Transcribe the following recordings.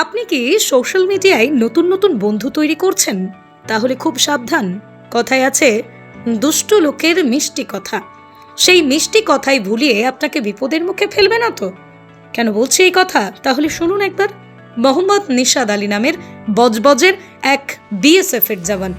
আপনি কি সোশ্যাল মিডিয়ায় নতুন নতুন বন্ধু তৈরি করছেন? তাহলে খুব সাবধান। কথায় আছে, দুষ্ট লোকের মিষ্টি কথা। সেই মিষ্টি কথাই ভুলিয়ে আপনাকে বিপদের মুখে ফেলবে না তো? কেন বলছি এই কথা? তাহলে শুনুন একবার। মোহাম্মদ নিশাদ আলী নামের বজবজের এক বিএসএফ এর জওয়ান।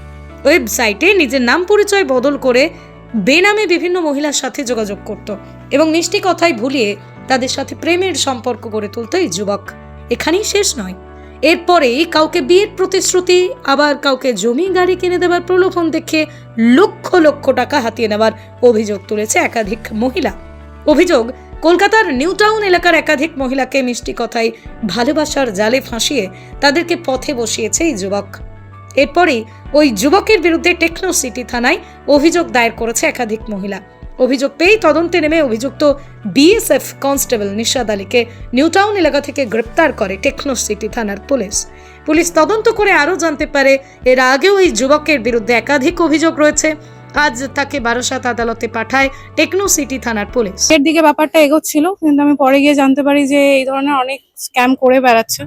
ওয়েবসাইটে নিজের নাম পরিচয় বদল করে বেনামে বিভিন্ন মহিলার সাথে যোগাযোগ করত এবং মিষ্টি কথায় ভুলিয়ে তাদের সাথে প্রেমের সম্পর্ক গড়ে তুলত এই যুবক। এখানেই শেষ নয়। এরপরেই কাউকে বিয়ের প্রতিশ্রুতি, আবার কাউকে জমি, গাড়ি কিনে দেওয়ার প্রলোভন দেখে লক্ষ লক্ষ টাকা হাতিয়ে নেওয়ার অভিযোগ তুলেছে একাধিক মহিলা। অভিযোগ, কলকাতার নিউ টাউন এলাকার একাধিক মহিলাকে মিষ্টি কথায় ভালোবাসার জালে ফাঁসিয়ে তাদেরকে পথে বসিয়েছে এই যুবক। এরপরেই ওই যুবকের বিরুদ্ধে টেকনো সিটি থানায় অভিযোগ দায়ের করেছে একাধিক মহিলা। অভিযোগ পেয়েই তদন্তে নেমে অভিযুক্ত বিএসএফ কনস্টেবল নিশাদ আলীকে নিউটাউন এলাকা থেকে গ্রেপ্তার করে টেকনো সিটি থানার পুলিশ। পুলিশ তদন্ত করে আরও জানতে পারে, এর আগেও এই যুবকের বিরুদ্ধে একাধিক অভিযোগ রয়েছে। আজ তাকে বারাসাত আদালতে পাঠায় টেকনো সিটি থানার পুলিশ। এর দিকে ব্যাপারটা এগোচ্ছিল, কিন্তু আমি পরে গিয়ে জানতে পারি যে এই ধরনের অনেক স্ক্যাম করে বেড়াচ্ছে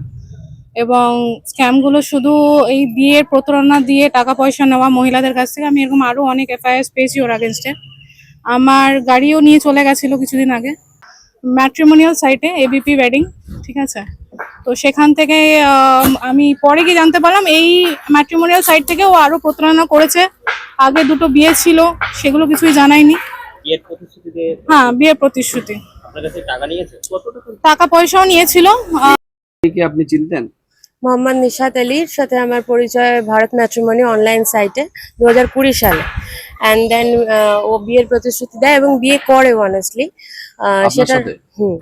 এবং স্ক্যামগুলো শুধু এই বিয়ের প্রতারণা দিয়ে টাকা পয়সা নেওয়া মহিলাদের কাছ থেকে, আমি এরকম আরও অনেক এফআইআর পেয়েছি ওর আগেনস্টে আমার গাড়িও নিয়ে চলে গেছিল কিছুদিন আগে। ম্যাট্রিমোনিয়াল সাইটে এবিপি ওয়েডিং ঠিক আছে? তো সেখান থেকে আম, আমি পরে গিয়ে জানতে পারলাম এই ম্যাট্রিমোনিয়াল সাইট থেকে ও আরও প্রতারণা করেছে। আগে দুটো বিয়ে ছিল সেগুলো কিছুই জানায়নি। হ্যাঁ বিয়ের প্রতিশ্রুতি। টাকা নিয়েছে? কত টাকা? টাকা পয়সাও নিয়েছিল। কি আপনি চিনতেন? মোহাম্মদ নিশাত আলীর সাথে আমার পরিচয় ভারত ম্যাট্রিমনি অনলাইন সাইটে দু কুড়ি সালে। অ্যান্ড দেন ও বিয়ের প্রতিশ্রুতি দেয় এবং বিয়ে করে অনেস্টলি সেটা হুম।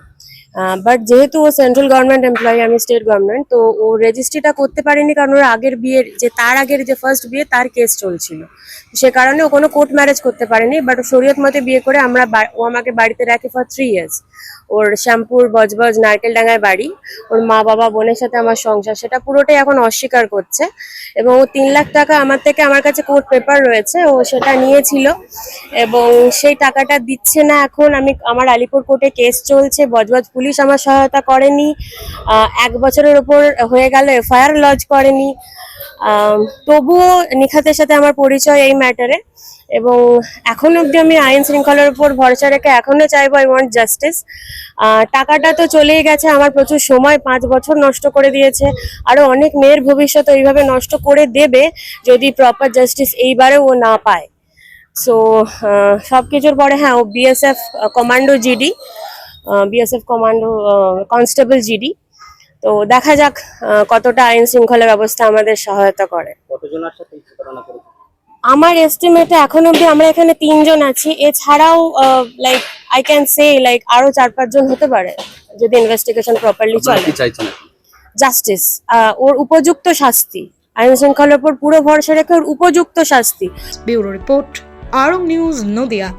বাট যেহেতু ও সেন্ট্রাল গভর্নমেন্ট এমপ্লয়ি আমি স্টেট গভর্নমেন্ট তো ও রেজিস্ট্রিটা করতে পারিনি কারণ ওর আগের বিয়ের যে তার আগের যে ফার্স্ট বিয়ে তার কেস চলছিল। সে কারণে ও কোনো কোর্ট ম্যারেজ করতে পারেনি বাট শরীয়ত মতে বিয়ে করে আমরা ও আমাকে বাড়িতে রাখে ফর থ্রি ইয়ার্স ওর শ্যামপুর বজবজ নারকেলডাঙ্গায় বাড়ি। ওর মা বাবা, বোনের সাথে আমার সংসার, সেটা পুরোটাই এখন অস্বীকার করছে। এবং ও তিন লাখ টাকা আমার থেকে আমার কাছে কোর্ট পেপার রয়েছে, ও সেটা নিয়েছিল। এবং সেই টাকাটা দিচ্ছে না এখন। আমি, আমার আলিপুর কোর্টে কেস চলছে, বজবজ পুলিশ আমার সহায়তা করেনি। এক বছরের ওপর হয়ে গেল, এফআইআর লজ করেনি। তবুও নিখাতের সাথে আমার পরিচয় এই ম্যাটারে। এবং এখন অবধি আমি আইন শৃঙ্খলার উপর ভরসা রেখে এখনও চাইব আই ওয়ান্ট জাস্টিস টাকাটা তো চলেই গেছে, আমার প্রচুর সময়, পাঁচ বছর নষ্ট করে দিয়েছে। আরও অনেক মেয়ের ভবিষ্যৎ ওইভাবে নষ্ট করে দেবে যদি প্রপার জাস্টিস এইবারে ও না পায়। সো সব কিছুর পরে হ্যাঁ ও BSF commando GD BSF commando constable GD তো দেখা যাক কতটা আইন শৃঙ্খলা ব্যবস্থা আমাদের সহায়তা করে। কতজনের সাথে আমার এস্টিমেটে এখন অব্দি আমরা এখানে তিনজন আছি। এছাড়াও like I can say like আরও চার পাঁচজন হতে পারে যদি ইনভেস্টিগেশন প্রপারলি চলে। জাস্টিস ওর উপযুক্ত শাস্তি আইন শৃঙ্খলার উপর পুরো ভরসা রেখে ওর উপযুক্ত শাস্তি। ব্যুরো রিপোর্ট আরং নিউজ নদিয়া।